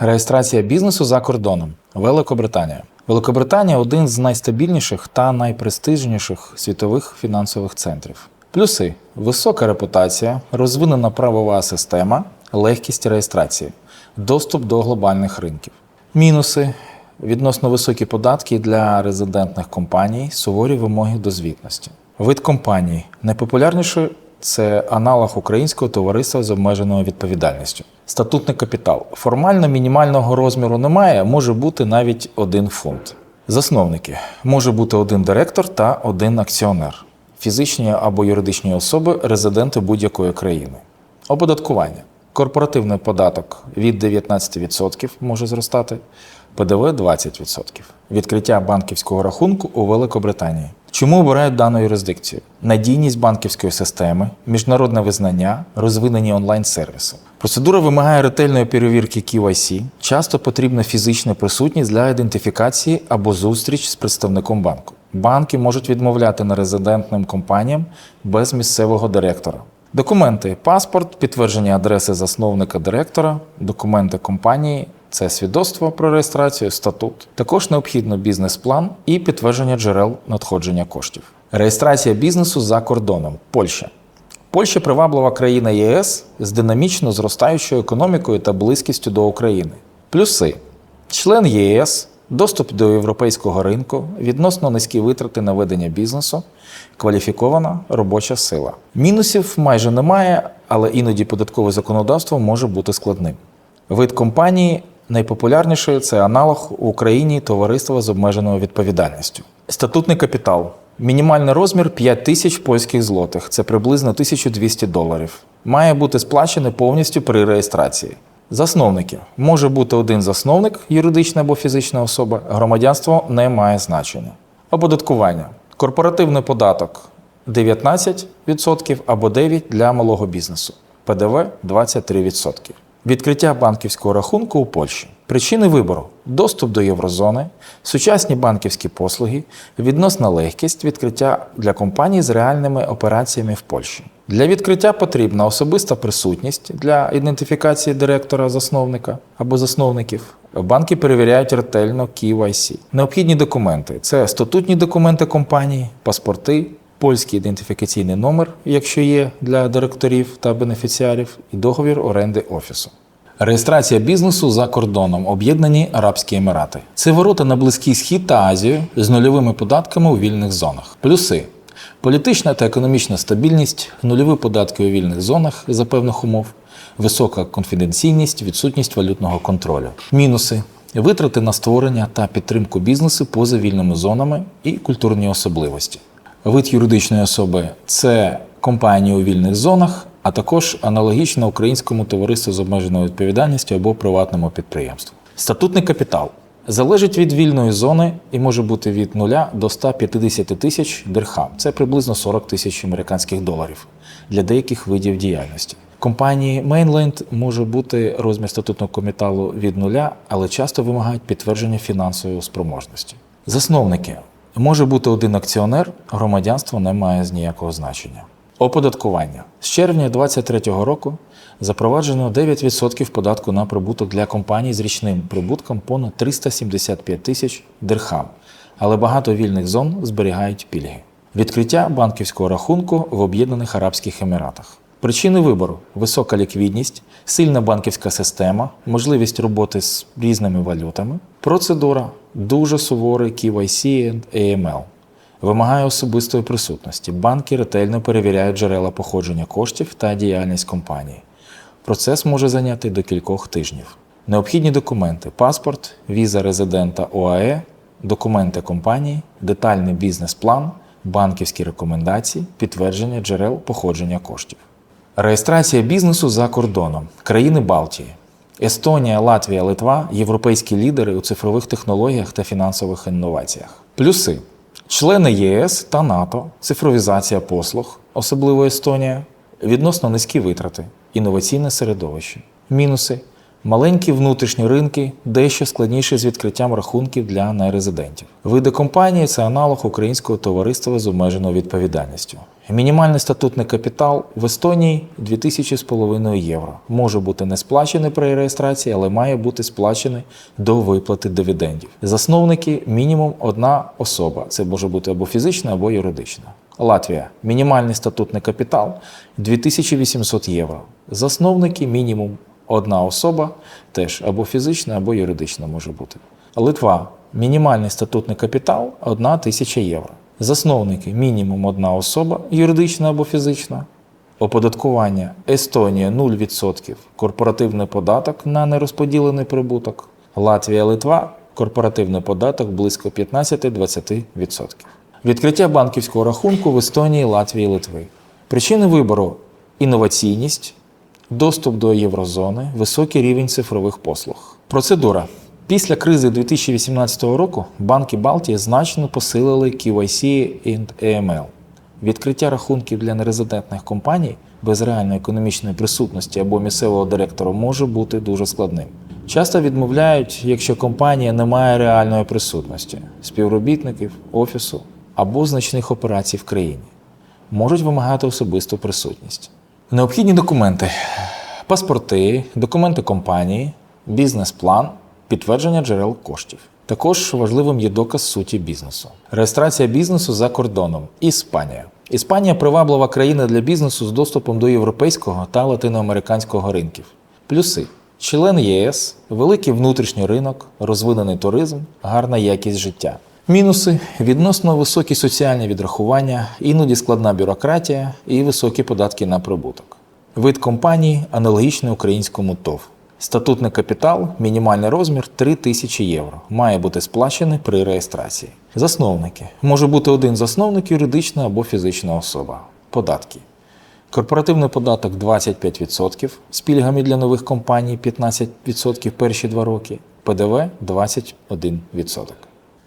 Реєстрація бізнесу за кордоном. Великобританія. Великобританія один з найстабільніших та найпрестижніших світових фінансових центрів. Плюси: висока репутація, розвинена правова система, легкість реєстрації, доступ до глобальних ринків. Мінуси: відносно високі податки для резидентних компаній, суворі вимоги до звітності. Вид компанії найпопулярніший це аналог українського товариства з обмеженою відповідальністю. Статутний капітал. Формально мінімального розміру немає, може бути навіть один фунт. Засновники може бути один директор та один акціонер, фізичні або юридичні особи, резиденти будь-якої країни. Оподаткування. Корпоративний податок від 19% може зростати, ПДВ 20%. Відкриття банківського рахунку у Великобританії. Чому обирають дану юрисдикцію? Надійність банківської системи, міжнародне визнання, розвинені онлайн-сервіси. Процедура вимагає ретельної перевірки KYC. Часто потрібна фізична присутність для ідентифікації або зустріч з представником банку. Банки можуть відмовляти нерезидентним компаніям без місцевого директора. Документи: паспорт, підтвердження адреси засновника директора, документи компанії. Це свідоцтво про реєстрацію, статут. Також необхідно бізнес-план і підтвердження джерел надходження коштів. Реєстрація бізнесу за кордоном. Польща. Польща приваблива країна ЄС з динамічно зростаючою економікою та близькістю до України. Плюси: член ЄС, доступ до європейського ринку, відносно низькі витрати на ведення бізнесу, кваліфікована робоча сила. Мінусів майже немає, але іноді податкове законодавство може бути складним. Вид компанії найпопулярніший це аналог у Україні товариства з обмеженою відповідальністю. Статутний капітал. Мінімальний розмір 5 тисяч польських злотих, це приблизно 1200 доларів. Має бути сплачений повністю при реєстрації. Засновники може бути один засновник, юридична або фізична особа. Громадянство не має значення. Оподаткування. Корпоративний податок 19% або 9% для малого бізнесу. ПДВ 23%. Відкриття банківського рахунку у Польщі. Причини вибору: доступ до єврозони, сучасні банківські послуги, відносна легкість відкриття для компаній з реальними операціями в Польщі. Для відкриття потрібна особиста присутність для ідентифікації директора засновника або засновників. Банки перевіряють ретельно KYC. Необхідні документи це статутні документи компанії, паспорти, польський ідентифікаційний номер, якщо є для директорів та бенефіціарів, і договір оренди офісу. Реєстрація бізнесу за кордоном Об'єднані Арабські Емірати. Це ворота на Близький Схід та Азію з нульовими податками у вільних зонах. Плюси: політична та економічна стабільність, нульові податки у вільних зонах за певних умов, висока конфіденційність, відсутність валютного контролю. Мінуси. Витрати на створення та підтримку бізнесу поза вільними зонами і культурні особливості. Вид юридичної особи це компанії у вільних зонах, а також аналогічно українському товариству з обмеженою відповідальністю або приватному підприємству. Статутний капітал залежить від вільної зони і може бути від 0 до 150 тисяч дирхам. Це приблизно 40 тисяч американських доларів для деяких видів діяльності. Компанії Mainland може бути розмір статутного капіталу від нуля, але часто вимагають підтвердження фінансової спроможності. Засновники може бути один акціонер, громадянство не має з ніякого значення. Оподаткування з червня 2023 року запроваджено 9% податку на прибуток для компаній з річним прибутком понад 375 тисяч дирхам, але багато вільних зон зберігають пільги. Відкриття банківського рахунку в Об'єднаних Арабських Еміратах. Причини вибору: висока ліквідність, сильна банківська система, можливість роботи з різними валютами, процедура, дуже суворий KYC and AML. Вимагає особистої присутності. Банки ретельно перевіряють джерела походження коштів та діяльність компанії. Процес може зайняти до кількох тижнів. Необхідні документи: паспорт, віза резидента ОАЕ, документи компанії, детальний бізнес-план, банківські рекомендації, підтвердження джерел походження коштів. Реєстрація бізнесу за кордоном. Країни Балтії. Естонія, Латвія, Литва європейські лідери у цифрових технологіях та фінансових інноваціях. Плюси: члени ЄС та НАТО, цифровізація послуг, особливо Естонія, відносно низькі витрати, інноваційне середовище. Мінуси: маленькі внутрішні ринки, дещо складніше з відкриттям рахунків для нерезидентів. Види компанії це аналог українського товариства з обмеженою відповідальністю. Мінімальний статутний капітал в Естонії 2000,5 євро. Може бути не сплачений при реєстрації, але має бути сплачений до виплати дивідендів. Засновники мінімум одна особа. Це може бути або фізична, або юридична. Латвія. Мінімальний статутний капітал 2800 євро. Засновники мінімум одна особа, теж або фізична, або юридична може бути. Литва. Мінімальний статутний капітал 1 тисяча євро. Засновники мінімум одна особа, юридична або фізична. Оподаткування Естонія 0%, корпоративний податок на нерозподілений прибуток. Латвія, Литва корпоративний податок близько 15-20%. Відкриття банківського рахунку в Естонії, Латвії, Литви. Причини вибору інноваційність, доступ до єврозони, високий рівень цифрових послуг. Процедура. Після кризи 2018 року банки Балтії значно посилили KYC і AML. Відкриття рахунків для нерезидентних компаній без реальної економічної присутності або місцевого директора може бути дуже складним. Часто відмовляють, якщо компанія не має реальної присутності, співробітників, офісу або значних операцій в країні. Можуть вимагати особисту присутність. Необхідні документи: паспорти, документи компанії, бізнес-план, підтвердження джерел коштів. Також важливим є доказ суті бізнесу. Реєстрація бізнесу за кордоном. Іспанія. Іспанія приваблива країна для бізнесу з доступом до європейського та латиноамериканського ринків. Плюси: член ЄС, великий внутрішній ринок, розвинений туризм, гарна якість життя. Мінуси відносно високі соціальні відрахування, іноді складна бюрократія і високі податки на прибуток. Вид компанії аналогічний українському ТОВ. Статутний капітал, мінімальний розмір 3 тисячі євро. Має бути сплачений при реєстрації. Засновники. Може бути один засновник, юридична або фізична особа. Податки. Корпоративний податок 25%, з пільгами для нових компаній 15% перші два роки, ПДВ 21%.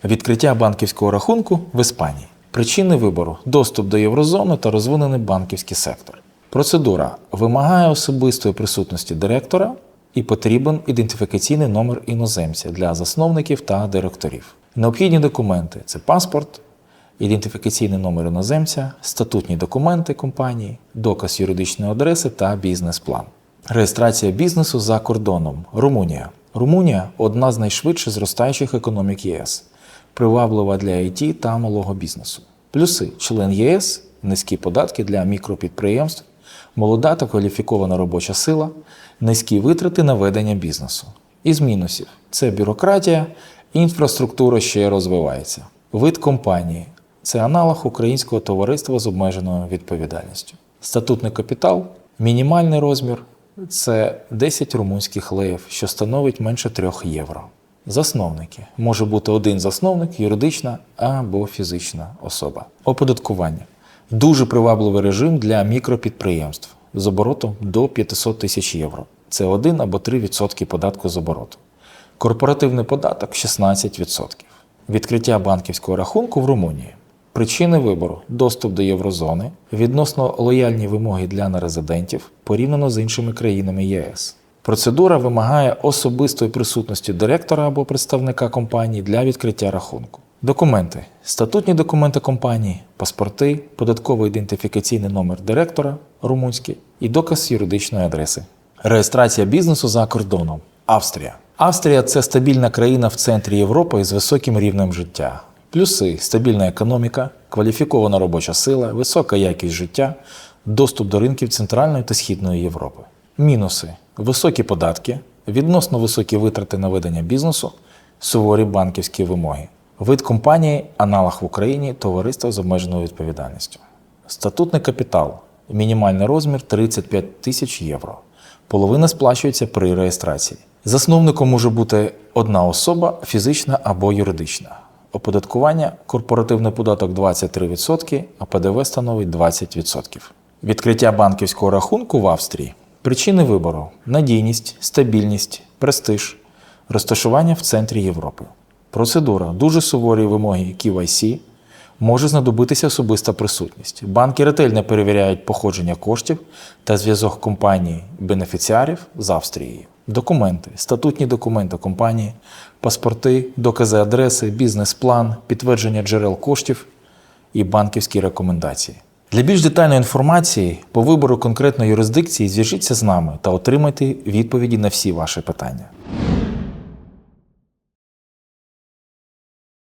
Відкриття банківського рахунку в Іспанії. Причини вибору доступ до єврозони та розвинений банківський сектор. Процедура вимагає особистої присутності директора і потрібен ідентифікаційний номер іноземця для засновників та директорів. Необхідні документи це паспорт, ідентифікаційний номер іноземця, статутні документи компанії, доказ юридичної адреси та бізнес-план. Реєстрація бізнесу за кордоном. Румунія. Румунія одна з найшвидше зростаючих економік ЄС, приваблива для IT та малого бізнесу. Плюси член ЄС, низькі податки для мікропідприємств, молода та кваліфікована робоча сила, низькі витрати на ведення бізнесу. Із мінусів це бюрократія, інфраструктура ще розвивається. Вид компанії це аналог українського товариства з обмеженою відповідальністю. Статутний капітал, мінімальний розмір це 10 румунських леїв, що становить менше 3 євро. Засновники може бути один засновник, юридична або фізична особа. Оподаткування дуже привабливий режим для мікропідприємств з оборотом до 500 тисяч євро. Це 1 або 3% податку з обороту. Корпоративний податок 16%. Відкриття банківського рахунку в Румунії. Причини вибору доступ до єврозони, відносно лояльні вимоги для нерезидентів порівняно з іншими країнами ЄС. Процедура вимагає особистої присутності директора або представника компанії для відкриття рахунку. Документи: статутні документи компанії, паспорти, податковий ідентифікаційний номер директора румунський і доказ юридичної адреси. Реєстрація бізнесу за кордоном. Австрія. Австрія це стабільна країна в центрі Європи з високим рівнем життя. Плюси стабільна економіка, кваліфікована робоча сила, висока якість життя, доступ до ринків Центральної та Східної Європи. Мінуси високі податки, відносно високі витрати на ведення бізнесу, суворі банківські вимоги. Вид компанії, аналог в Україні, товариство з обмеженою відповідальністю. Статутний капітал, мінімальний розмір 35 тисяч євро. Половина сплачується при реєстрації. Засновником може бути одна особа, фізична або юридична. Оподаткування корпоративний податок 23%, а ПДВ становить 20%. Відкриття банківського рахунку в Австрії. Причини вибору: надійність, стабільність, престиж, розташування в центрі Європи. Процедура дуже суворі вимоги KYC, може знадобитися особиста присутність. Банки ретельно перевіряють походження коштів та зв'язок компанії бенефіціарів з Австрією. Документи, статутні документи компанії, паспорти, докази адреси, бізнес-план, підтвердження джерел коштів і банківські рекомендації. Для більш детальної інформації по вибору конкретної юрисдикції зв'яжіться з нами та отримайте відповіді на всі ваші питання.